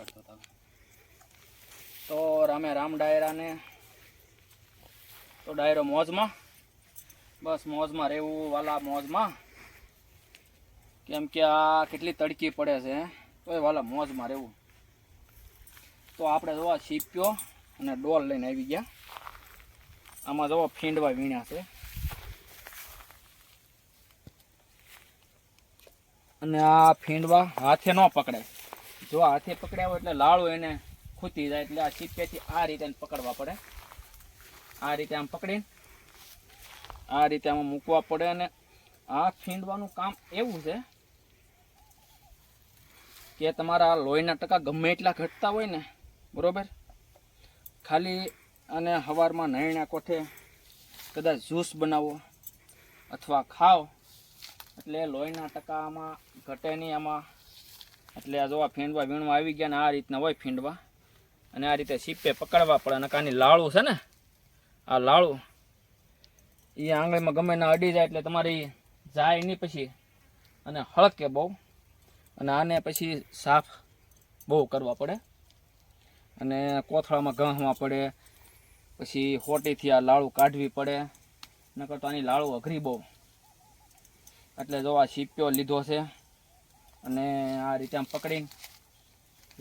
કાઢતો હતો તો રામે રામ ડાયરાને તો ડાયરો મોજમાં. બસ મોજમાં રહેવું વાલા મોજમાં. કેમ કે આ કેટલી તડકી પડે છે તો વાલા મોજમાં રહેવું. તો આપણે જોવા સીપ્યો અને ડોલ લઈને આવી ગયા. આમાં જોવા ફીંડવા વીણ્યા છે. અને આ ફીંડવા હાથે ન પકડાય. જો હાથે પકડ્યા હોય એટલે લાળો એને ખૂતી જાય એટલે આ સીપ્યાથી આ રીતે પકડવા પડે. આ રીતે આમ પકડીને, આ રીતે આમાં મૂકવા પડે અને આ ફીંડવાનું કામ એવું છે કે તમારા લોહીના ટકા ગમે એટલા ઘટતા હોય ને, બરાબર? ખાલી અને હવારમાં નયણા કોઠે કદાચ જ્યુસ બનાવો અથવા ખાઓ એટલે લોહીના ટકા આમાં ઘટે નહીં આમાં. એટલે આ જોવા ફીંડવા વીણવા આવી ગયા ને આ રીતના હોય ફીંડવા. અને આ રીતે સીપે પકડવા પડે અને કાની લાળું છે ને? આ લાળું. એ આંગળીમાં ગમે ના અડી જાય એટલે તમારી જાય નહીં પછી. અને હળકે બહુ. અને આને પછી સાફ બહુ કરવા પડે. અને કોથળામાં ગહવા પડે. પછી હોટીથી આ લાળું કાઢવી પડે. નકર તો આની લાળું અઘરી બહુ. એટલે જો આ સીપ્યો લીધો છે. અને આ રીતે આમ પકડીને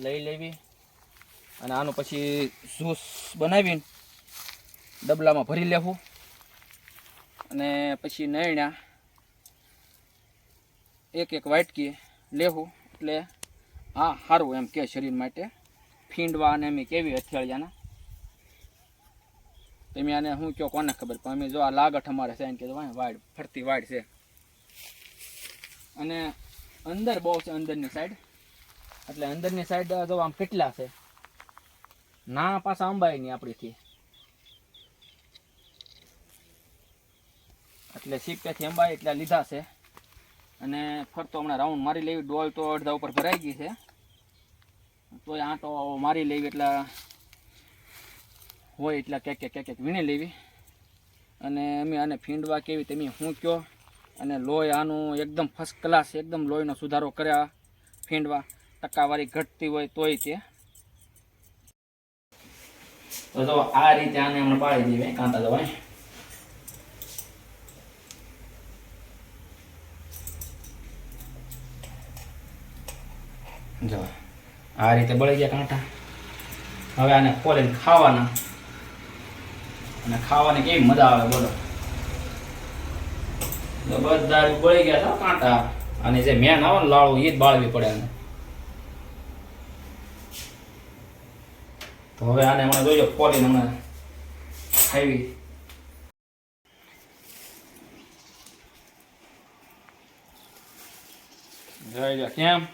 લઈ લેવી. અને આનું પછી જ્યુસ બનાવીને ડબલામાં ભરી લેવું. અને પછી નૈણા એક એક વાટકી લેવું. એટલે હા સારું એમ કે શરીર માટે. ફીંડવા અને એમ કેવી હથિયાળિયાના. તમે આને શું કહો કોને ખબર? પણ અમે જો આ લાગઠ અમારે છે એમ કીધું વાડ, ફરતી વાડ છે. અને અંદર બહુ છે અંદરની સાઈડ એટલે અંદરની સાઈડ જો આમ કેટલા છે? ના, પાછા અંબાઈ નહીં આપણીથી. એટલે સીપેથી અંબાઈ એટલા લીધા છે. અને ફરતો હમણાં રાઉન્ડ મારી લેવી, ડોલ તો અડધા ઉપર ભરાઈ ગઈ છે. તોય આંટો મારી લેવી એટલે હોય એટલા ક્યાંક ક્યાંક ક્યાંક વીણી લેવી. અને અમે આને ફીંડવા કેવી તમે શું કહો અને લોહી આનું એકદમ ફર્સ્ટ ક્લાસ એકદમ લોહીનો સુધારો કર્યા, ફીંડવા. ટકાવારી ઘટતી હોય તોય તે. તો આ રીતે આને હમણાં પાડી દઈએ કાંતા દવાઈ જો, આ રીતે બળી ગયા કાંટા. હવે આને ખોલીને ખાવાના. અને ખાવાની કેવી મજા આવે બોલો. બધા બળી ગયા હતા કાંટા. અને જે મેન આવે ને લાળું એ જ બાળવી પડે એને તો હવે આને હમણાં જોઈજો ખોલીને હમણાં ખાવી લો કેમ?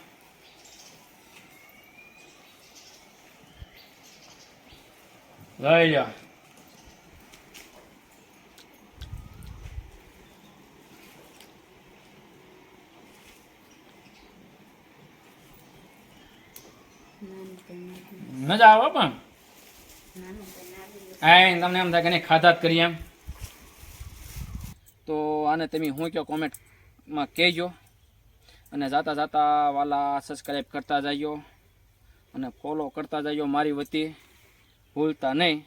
લઈ મજા આવે પણ. આ તમને એમ થાય કે ખાધા જ કરીએ એમ. તો આને તમે હું કહો કોમેન્ટમાં કહેજો. અને જાતા જાતા વાલા સબસ્ક્રાઈબ કરતા જજો અને ફોલો કરતા જજો મારી વતી. ભૂલતા નહીં.